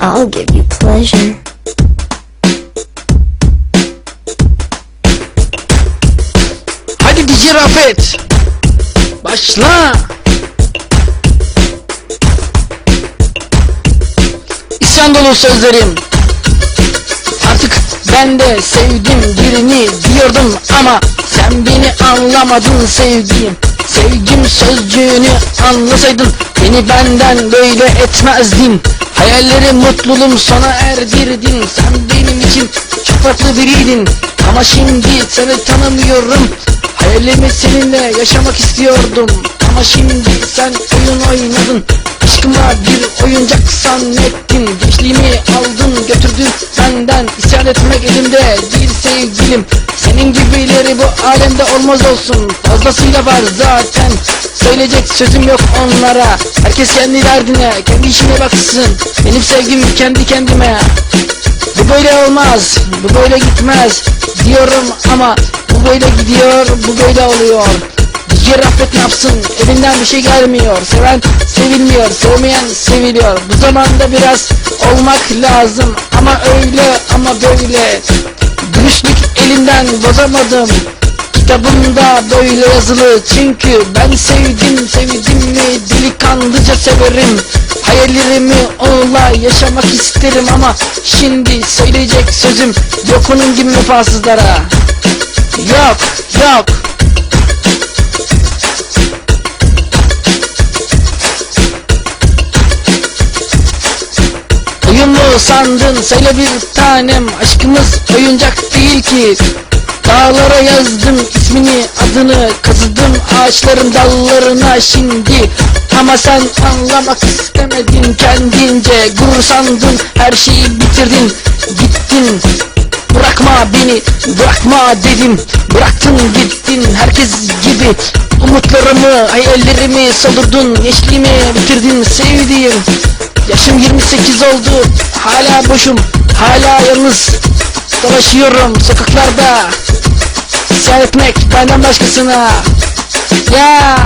I'll give you pleasure. Hadi DJ Rafet. Başla. İsyan dolu sözlerim. Artık ben de sevdim birini diyordum ama sen beni anlamadın sevdiğim. Sevgim sözcüğünü anlasaydın beni benden böyle etmezdin. Hayallerim mutluluğum sona erdirdin. Sen benim için farklı biriydin. Ama şimdi seni tanımıyorum. Hayalimi seninle yaşamak istiyordum. Ama şimdi sen oyun oynadın. Aşkıma bir oyuncak zannettin Gençliğimi aldın götürdün benden İsyan etmek elimde değil sevgilim. Senin gibileri bu alemde olmaz olsun. Fazlasıyla var zaten. Söyleyecek sözüm yok onlara. Herkes kendi derdine kendi işine baksın. Benim sevgim kendi kendime. Bu böyle olmaz bu böyle gitmez Diyorum ama bu böyle gidiyor bu böyle oluyor DJ Rafet ne yapsın. Elinden bir şey gelmiyor. Seven sevilmiyor. Sevmeyen seviliyor. Bu zamanda biraz olmak lazım. Ama öyle ama böyle. Dürüstlük elimden bozamadım. Kitabımda böyle yazılı. Çünkü ben sevdim sevdim mi? Delikanlıca severim. Hayallerimi onunla yaşamak isterim. Ama Şimdi söyleyecek sözüm Yok onun gibi vefasızlara. Yok yok Sandın söyle bir tanem. Aşkımız oyuncak değil ki. Dağlara yazdım ismini adını. Kazıdım ağaçların dallarına şimdi. Ama sen anlamak istemedin kendince. Gurur sandın her şeyi bitirdin. Gittin. Bırakma beni bırakma dedim. Bıraktın gittin herkes gibi. Umutlarımı hayallerimi soldurdun Gençliğimi bitirdin sevdiğim. Yaşım 28 oldu hala boşum hala yalnız Dolaşıyorum sokaklarda. İsyan etmek benden başkasına. Ya